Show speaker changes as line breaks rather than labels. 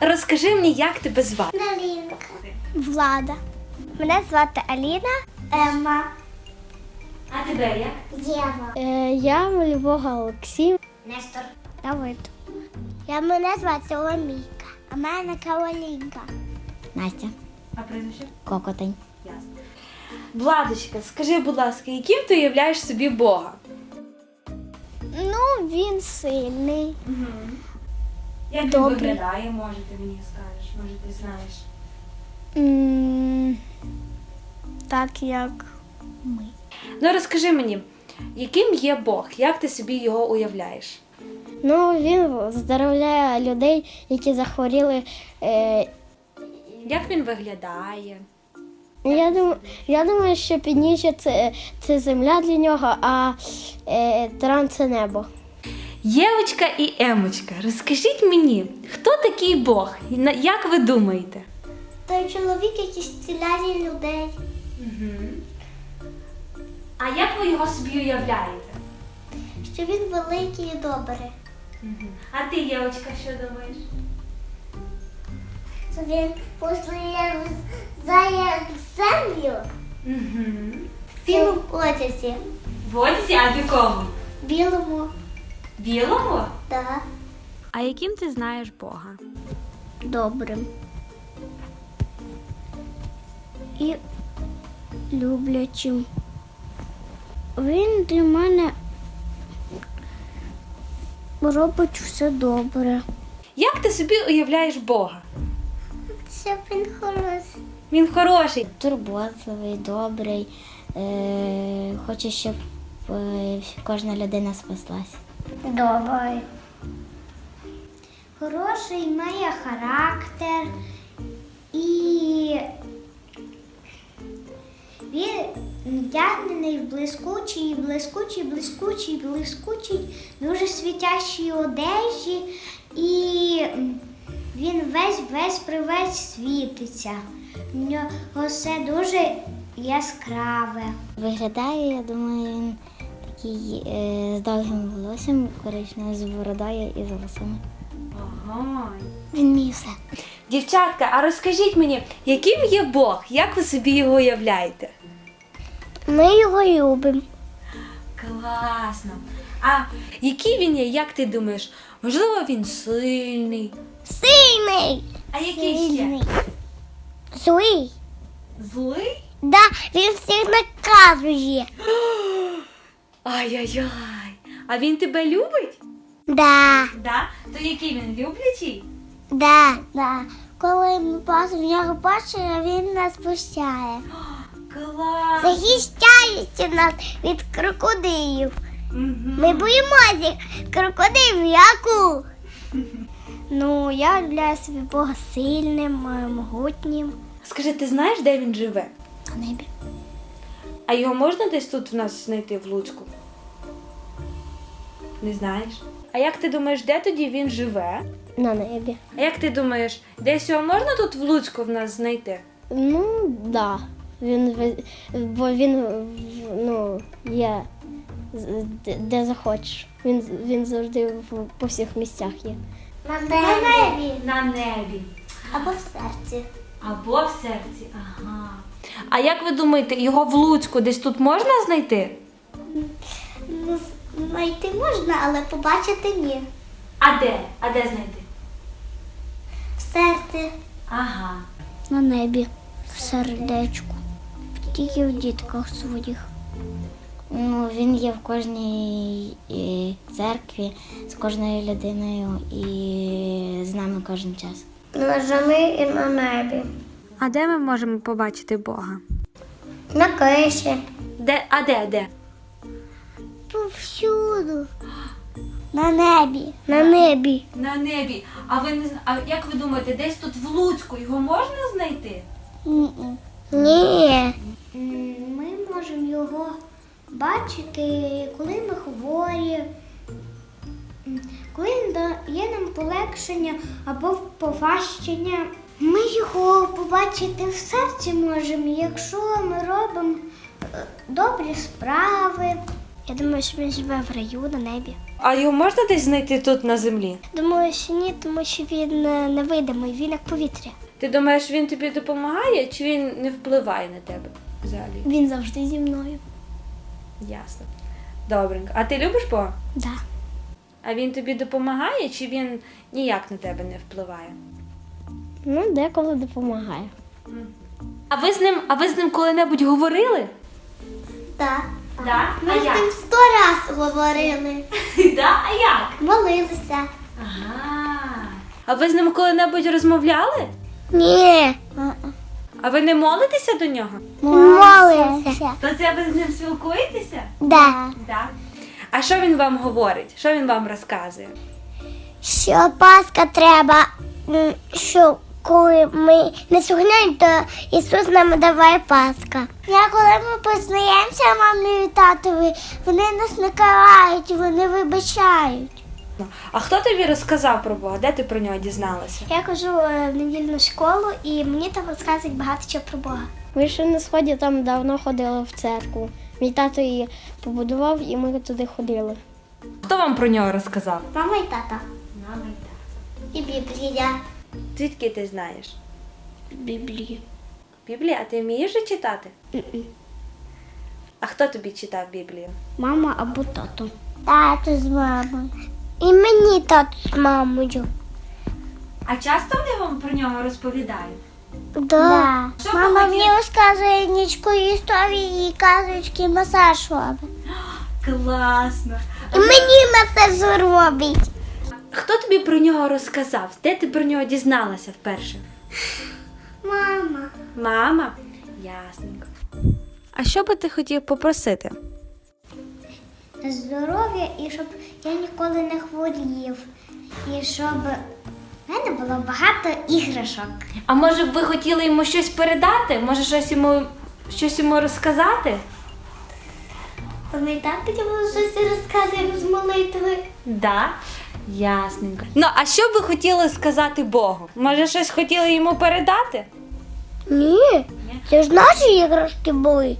Розкажи мені, як тебе звати?
Налінка. Влада. Мене звати Аліна. Емма.
А тебе як?
Єва. Е, я Львова Олексій.
Нестор.
Давид. Я мене звати Соломійка. А мене Каролінка.
Настя,
А прізвище?
Кокотень.
Ясно. Владочка, скажи, будь ласка, яким ти уявляєш собі Бога?
Ну, він сильний.
Як він
Добрий.
виглядає, може, ти мені скажеш, може, ти знаєш.
М, Так як ми.
Ну розкажи мені, яким є Бог? Як ти собі його уявляєш?
Ну, він здоровляє людей, які захворіли. Е,
Як він виглядає?
я, думаю, я думаю, що підніжжя це, це земля для нього, а е, тран це небо.
Євочка і Емочка, розкажіть мені, хто такий Бог? Як ви думаєте?
Той чоловік, який зціляє людей.
А як ви його собі уявляєте?
Що він великий і добрий.
А ти, Євочка, що думаєш?
Що він послає землю
Угу.
в білому одязі.
В одязі, а в якому?
Білому,
Білому?
так.
А яким ти знаєш Бога?
Добрим. І люблячим. Він для мене робить все добре.
Як ти собі уявляєш Бога?
Щоб він хороший.
Він хороший.
Турботливий, добрий. Е, хоче, щоб е, кожна людина спаслась.
Добрий. Хороший, має характер і він вдягнений в блискучий, блискучий, блискучий, блискучий, дуже світящій одежі, і він весь весь привесь світиться. В нього все дуже яскраве.
Виглядає, я думаю, він такий е, з довгим волоссям, коричневим, з бородою і з волосами.
Ага.
Він мій все.
Дівчатка, а розкажіть мені, яким є Бог? Як ви собі його уявляєте?
Ми його любимо.
Класно. А який він є, як ти думаєш? Можливо, він сильний.
Сильний.
А який ще?
Злий.
Злий?
Да, він всіх наказує.
Ай-яй-яй. А він тебе любить?
Да,
Да? То який він люблячий?
да, да. Коли ми бачимо нього бачимо, він нас пущає.
Клас.
Захищається нас від крокодилів.
Мгм.
Ми боїмося крокодилів яку. Ну, я являю собі Бога сильним, могутнім.
Скажи, ти знаєш, де він живе?
На небі.
А його можна десь тут в нас знайти в Луцьку? Не знаєш? А як ти думаєш, де тоді він живе?
На небі.
А як ти думаєш, десь його можна тут в Луцьку в нас знайти?
Ну, да. Він бо він ну, є де, де захочеш. Він, він завжди в, по всіх місцях є. На небі.
На небі.
Або в серці.
Або в серці. Ага. А як ви думаєте, його в Луцьку десь тут можна знайти?
Ну, знайти можна, але побачити ні.
А де? А де знайти?
В серці.
Ага.
На небі. В сердечку. Тільки в дітках своїх.
Ну, він є в кожній е, церкві з кожною людиною і з нами кожен час.
На землі і на небі.
А де ми можемо побачити Бога?
На криші.
Де? А де? Де?
Повсюду. На небі. На небі.
На небі. А ви не зна- а як ви думаєте, десь тут в Луцьку його можна знайти?
Ні. Ми можемо його бачити, коли ми хворі, М, коли він дає нам полегшення або поважчення. Ми його побачити в серці можемо, якщо ми робимо е, добрі справи. Я думаю, що він живе в раю на небі.
А його можна десь знайти тут на землі?
Думаю, що ні, тому що він е, невидимий, він як повітря.
Ти думаєш, він тобі допомагає, чи він не впливає на тебе взагалі?
Він завжди зі мною.
Ясно. Добренько. А ти любиш Бога?
Да.
А він тобі допомагає, чи він ніяк на тебе не впливає?
Ну, деколи допомагає.
А ви з ним, а ви з ним коли-небудь говорили?
Так.
Да?
Ми з ним сто раз говорили,
да? А як?
молилися.
Ага. А ви з ним коли-небудь розмовляли?
Ні.
А ви не молитеся до нього?
Молимося.
То це ви з ним спілкуєтеся?
Да.
Так. А що він вам говорить? Що він вам розказує?
Що Пасха треба, м, що коли ми не слухняємо, то Ісус нам даває Пасха. Я коли ми познаємося мамі і татові, вони нас не карають, вони вибачають.
А хто тобі розказав про Бога? Де ти про нього дізналася?
Я хожу е, в недільну школу і мені там розказують багато чого про Бога.
Ми ще на сході там давно ходили в церкву. Мій тато її побудував і ми туди ходили.
Хто вам про нього розказав?
Мама і тата. І Біблія.
Звідки ти знаєш?
Біблії.
Біблія, а ти вмієш же читати? А хто тобі читав Біблію?
Мама або тато.
Тато з мамою. І мені тато з мамою.
А часто вони вам про нього розповідають?
Да.
Що
Мама мені розказує нічку історії і казочки масаж робить.
Класно.
І мені масаж робить.
Хто тобі про нього розказав? Де ти про нього дізналася вперше?
Мама.
Мама? Ясненько. А що би ти хотів попросити?
Здоров'я і щоб я ніколи не хворів. І щоб в мене було багато іграшок.
А може б ви хотіли йому щось передати? Може щось йому щось йому розказати?
І так хотіли щось розказуємо з молитви.
Да. Ясненько. Ну, а що би ви хотіли сказати Богу? Може, щось хотіли йому передати?
Ні, це ж наші іграшки були.